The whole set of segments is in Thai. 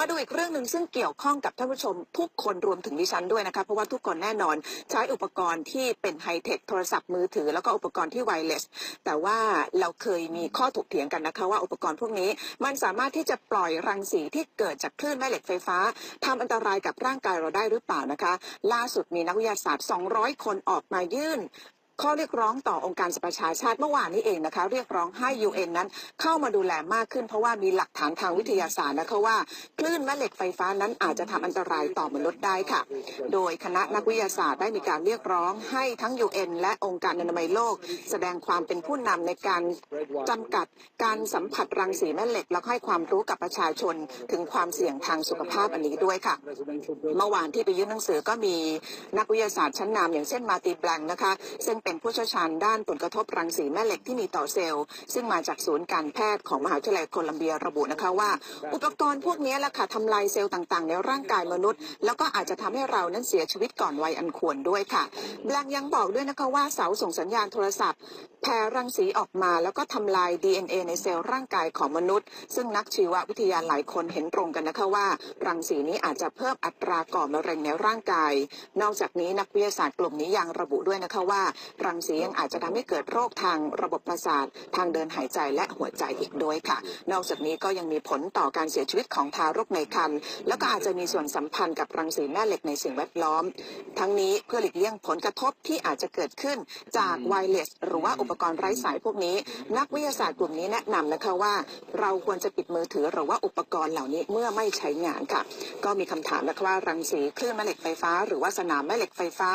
มาดูอีกเรื่องหนึ่งซึ่งเกี่ยวข้องกับท่านผู้ชม ทุกคนรวมถึงดิฉันด้วยนะคะเพราะว่าทุกคนแน่นอนใช้อุปกรณ์ที่เป็นไฮเทคโทรศัพท์มือถือ แล้วก็อุปกรณ์ที่ไวเลสแต่ว่าเราเคยมีข้อถกเถียงกันนะคะว่าอุปกรณ์พวกนี้ มันสามารถที่จะปล่อยรังสีที่เกิดจากคลื่นแม่เหล็กไฟฟ้าทำอันตรายกับร่างกายเราได้หรือเปล่านะคะ ล่าสุดมีนักวิทยาศาสตร์ 200 คนออกมายื่น ข้อเรียกร้องต่อองค์การสหประชาชาติเมื่อวานนี้เองนะคะ เรียกร้องให้ UN นั้นเข้ามาดูแลมากขึ้น เพราะว่ามีหลักฐานทางวิทยาศาสตร์นะคะว่า คลื่นแม่เหล็กไฟฟ้านั้นอาจจะทำอันตรายต่อมนุษย์ได้ค่ะ โดยคณะนักวิทยาศาสตร์ได้มีการเรียกร้องให้ทั้ง UN และองค์การอนามัยโลก แสดงความเป็นผู้นำในการจำกัดการสัมผัสรังสีแม่เหล็ก แล้วให้ความรู้กับประชาชนถึงความเสี่ยงทางสุขภาพอันนี้ด้วยค่ะ เมื่อวานที่ไปยื่นหนังสือก็มีนักวิทยาศาสตร์ชั้นนำอย่างเช่นมาตีแบงค์นะคะซึ่งเป็นผู้เชี่ยวชาญด้านผลกระทบรังสีแม่เหล็กที่มีต่อเซลล์ ซึ่งมาจากศูนย์การแพทย์ของมหาวิทยาลัยโคลัมเบียระบุนะคะว่า อุปกรณ์พวกนี้แหละค่ะทำลายเซลล์ต่างๆ ในร่างกายมนุษย์ แล้วก็อาจจะทำให้เรานั้นเสียชีวิตก่อนวัยอันควรด้วยค่ะแบงค์ยังบอกด้วยนะคะว่าเสาส่งสัญญาณโทรศัพท์ แผ่รังสีออกมาแล้วก็ทำลาย DNA ในเซลล์ร่างกายของมนุษย์ ซึ่งนักชีววิทยาหลายคนเห็นตรงกันนะคะว่า รังสีนี้อาจจะเพิ่มอัตราก่อมะเร็งในร่างกาย นอกจากนี้นักวิทยาศาสตร์กลุ่มนี้ยังระบุด้วยนะคะว่า รังสียังอาจจะทำให้เกิดโรคทางระบบประสาท ทางเดินหายใจและหัวใจอีกด้วยค่ะ นอกจากนี้ก็ยังมีผลต่อการเสียชีวิตของทารกในครรภ์แล้วก็อาจจะมีส่วนสัมพันธ์กับรังสีแม่เหล็กในสิ่งแวดล้อม ทั้งนี้เพื่อหลีกเลี่ยงผลกระทบที่อาจจะเกิดขึ้นจากไวเลสหรือว่าอุปกรณ์ไร้สายพวกนี้ นักวิทยาศาสตร์กลุ่มนี้แนะนำนะคะว่า เราควรจะปิดมือถือหรือว่าอุปกรณ์เหล่านี้เมื่อไม่ใช้งานค่ะ ก็มีคำถามนะคะว่ารังสีคลื่นแม่เหล็กไฟฟ้า หรือว่าสนามแม่เหล็กไฟฟ้า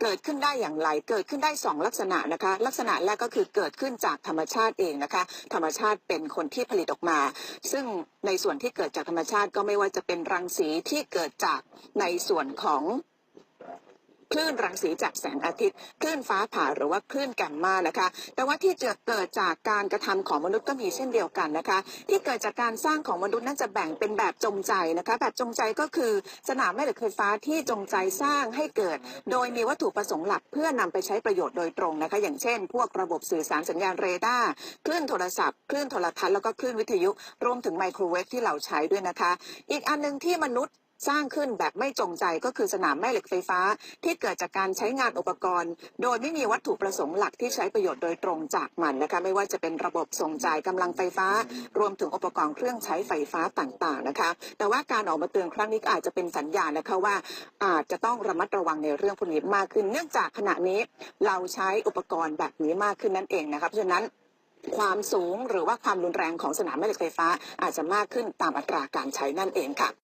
เกิดขึ้นได้อย่างไร เกิดขึ้นได้สองลักษณะนะคะ ลักษณะแรกก็คือเกิดขึ้นจากธรรมชาติเองนะคะ ธรรมชาติเป็นคนที่ผลิตออกมา ซึ่งในส่วนที่เกิดจากธรรมชาติก็ไม่ว่าจะเป็นรังสีที่เกิดจากในส่วนของ คลื่นรังสีจากแสงอาทิตย์ คลื่นฟ้าผ่าหรือว่าคลื่นแกมมานะคะ แต่ว่าที่จะเกิดจากการกระทำของมนุษย์ก็มีเช่นเดียวกันนะคะ ที่เกิดจากการสร้างของมนุษย์นั้นจะแบ่งเป็นแบบจงใจนะคะ แบบจงใจก็คือสนามแม่เหล็กไฟฟ้าที่จงใจสร้างให้เกิด โดยมีวัตถุประสงค์หลักเพื่อนำไปใช้ประโยชน์โดยตรงนะคะ อย่างเช่น พวกระบบสื่อสารสัญญาณเรดาร์คลื่นโทรศัพท์คลื่นโทรทัศน์แล้วก็คลื่นวิทยุรวมถึงไมโครเวฟที่เราใช้ด้วยนะคะ อีกอันหนึงที่มนุษย์ สร้างขึ้นแบบไม่จงใจก็คือสนามแม่เหล็กไฟฟ้า ที่เกิดจากการใช้งานอุปกรณ์ โดยไม่มีวัตถุประสงค์หลักที่ใช้ประโยชน์โดยตรงจากมันนะคะไม่ว่าจะเป็นระบบส่งจ่ายกำลังไฟฟ้า รวมถึงอุปกรณ์เครื่องใช้ไฟฟ้าต่างๆนะคะ แต่ว่าการออกมาเตือนครั้งนี้ก็อาจจะเป็นสัญญาณนะคะว่า อาจจะต้องระมัดระวังในเรื่องพวกนี้มากขึ้น เนื่องจากขณะนี้เราใช้อุปกรณ์แบบนี้มากขึ้นนั่นเองนะคะเพราะฉะนั้นความสูงหรือว่าความรุนแรงของสนามแม่เหล็กไฟฟ้าอาจจะมากขึ้นตามอัตราการใช้นั่นเองค่ะ